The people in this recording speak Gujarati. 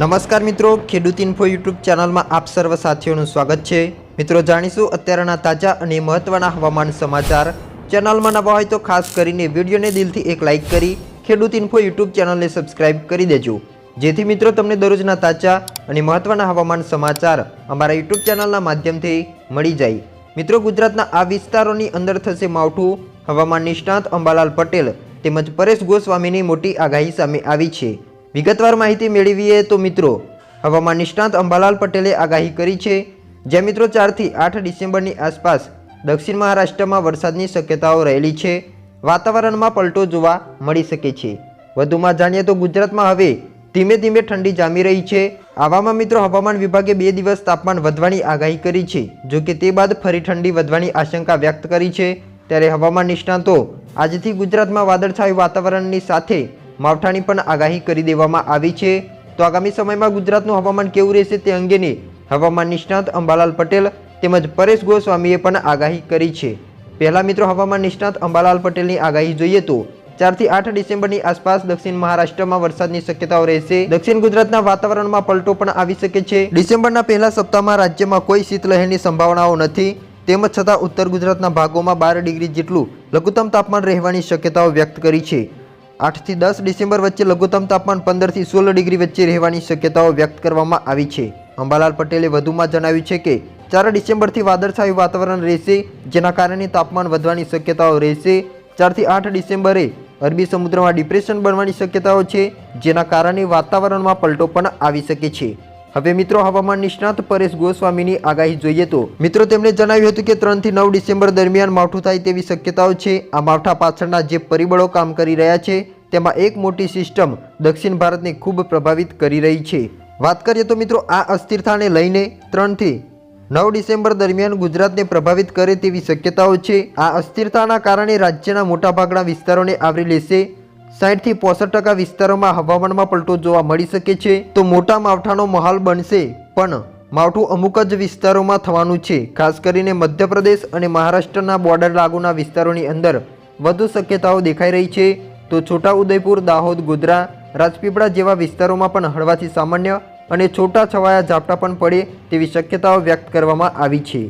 નમસ્કાર મિત્રો, ખેડૂત ઇન્ફો યુટ્યુબ ચેનલમાં આપ સર્વ સાથીઓનું સ્વાગત છે. મિત્રો, જાણીશું અત્યારના તાજા અને મહત્વના હવામાન સમાચાર. ચેનલમાં નવા હોય તો ખાસ કરીને વિડીયોને દિલથી એક લાઇક કરી, ખેડૂત ઇન્ફો યુટ્યુબ ચેનલને સબસ્ક્રાઇબ કરી દેજો. જેથી મિત્રો, તમને દરરોજના તાજા અને મહત્વના હવામાન સમાચાર અમારા યુટ્યુબ ચેનલના માધ્યમથી મળી જાય. મિત્રો, ગુજરાતના આ વિસ્તારોની અંદર થશે માવઠું. હવામાન નિષ્ણાત અંબાલાલ પટેલ તેમજ પરેશ ગોસ્વામીની મોટી આગાહી સામે આવી છે. વિગતવાર માહિતી મેળવીએ તો મિત્રો, હવામાન નિષ્ણાત અંબાલાલ પટેલે આગાહી કરી છે જે મિત્રો ચારથી આઠ ડિસેમ્બરની આસપાસ દક્ષિણ મહારાષ્ટ્રમાં વરસાદની શક્યતાઓ રહેલી છે. વાતાવરણમાં પલટો જોવા મળી શકે છે. વધુમાં જાણીએ તો ગુજરાતમાં હવે ધીમે ધીમે ઠંડી જામી રહી છે. આવામાં મિત્રો હવામાન વિભાગે બે દિવસ તાપમાન વધવાની આગાહી કરી છે. જો કે તે બાદ ફરી ઠંડી વધવાની આશંકા વ્યક્ત કરી છે. ત્યારે હવામાન નિષ્ણાતો, આજથી ગુજરાતમાં વાદળછાયું વાતાવરણની સાથે માવઠાની પણ આગાહી કરી દેવામાં આવી છે. તો આગામી સમયમાં ગુજરાતનું હવામાન કેવું રહેશે તે અંગેની હવામાન નિષ્ણાત અંબાલાલ પટેલ તેમજ પરેશ ગોસ્વામીએ પણ આગાહી કરી છે. પહેલા મિત્રો, હવામાન નિષ્ણાત અંબાલાલ પટેલની આગાહી જોઈએ તો ચારથી આઠ ડિસેમ્બરની આસપાસ દક્ષિણ મહારાષ્ટ્રમાં વરસાદની શક્યતાઓ રહેશે. દક્ષિણ ગુજરાતના વાતાવરણમાં પલટો પણ આવી શકે છે. ડિસેમ્બરના પહેલા સપ્તાહમાં રાજ્યમાં કોઈ શીતલહેરની સંભાવનાઓ નથી. તેમજ છતાં ઉત્તર ગુજરાતના ભાગોમાં બાર ડિગ્રી જેટલું લઘુત્તમ તાપમાન રહેવાની શક્યતાઓ વ્યક્ત કરી છે. આઠથી દસ ડિસેમ્બર વચ્ચે લઘુત્તમ તાપમાન પંદરથી સોળ ડિગ્રી વચ્ચે રહેવાની શક્યતાઓ વ્યક્ત કરવામાં આવી છે. અંબાલાલ પટેલે વધુમાં જણાવ્યું છે કે, ચાર ડિસેમ્બરથી વાદળછાયું વાતાવરણ રહેશે, જેના કારણે તાપમાન વધવાની શક્યતાઓ રહેશે. ચારથી આઠ ડિસેમ્બરે અરબી સમુદ્રમાં ડિપ્રેશન બનવાની શક્યતાઓ છે, જેના કારણે વાતાવરણમાં પલટો પણ આવી શકે છે. હવે મિત્રો હવામાન નિષ્ણાત પરેશ ગોસ્વામીની આગાહી જોઈએ તો, મિત્રો તેમણે જણાવ્યું હતું કે ત્રણથી નવ ડિસેમ્બર દરમિયાન માવઠું થાય તેવી શક્યતાઓ છે. આ માવઠા પાછળના જે પરિબળો કામ કરી રહ્યા છે, તેમાં એક મોટી સિસ્ટમ દક્ષિણ ભારતને ખૂબ પ્રભાવિત કરી રહી છે. વાત કરીએ તો મિત્રો આ અસ્થિરતાને લઈને ત્રણથી નવ ડિસેમ્બર દરમિયાન ગુજરાતને પ્રભાવિત કરે તેવી શક્યતાઓ છે. આ અસ્થિરતાના કારણે રાજ્યના મોટાભાગના વિસ્તારોને આવરી લેશે. સાઠથી પોસઠ ટકા વિસ્તારોમાં હવામાનમાં પલટો જોવા મળી શકે છે. તો મોટા માવઠાનો માહોલ બનશે, પણ માવઠું અમુક જ વિસ્તારોમાં થવાનું છે. ખાસ કરીને મધ્યપ્રદેશ અને મહારાષ્ટ્રના બોર્ડર લાગુના વિસ્તારોની અંદર વધુ શક્યતાઓ દેખાઈ રહી છે. તો છોટાઉદેપુર, દાહોદ, ગોધરા, રાજપીપળા જેવા વિસ્તારોમાં પણ હળવાથી સામાન્ય અને છોટા છવાયા ઝાપટા પણ પડે તેવી શક્યતાઓ વ્યક્ત કરવામાં આવી છે.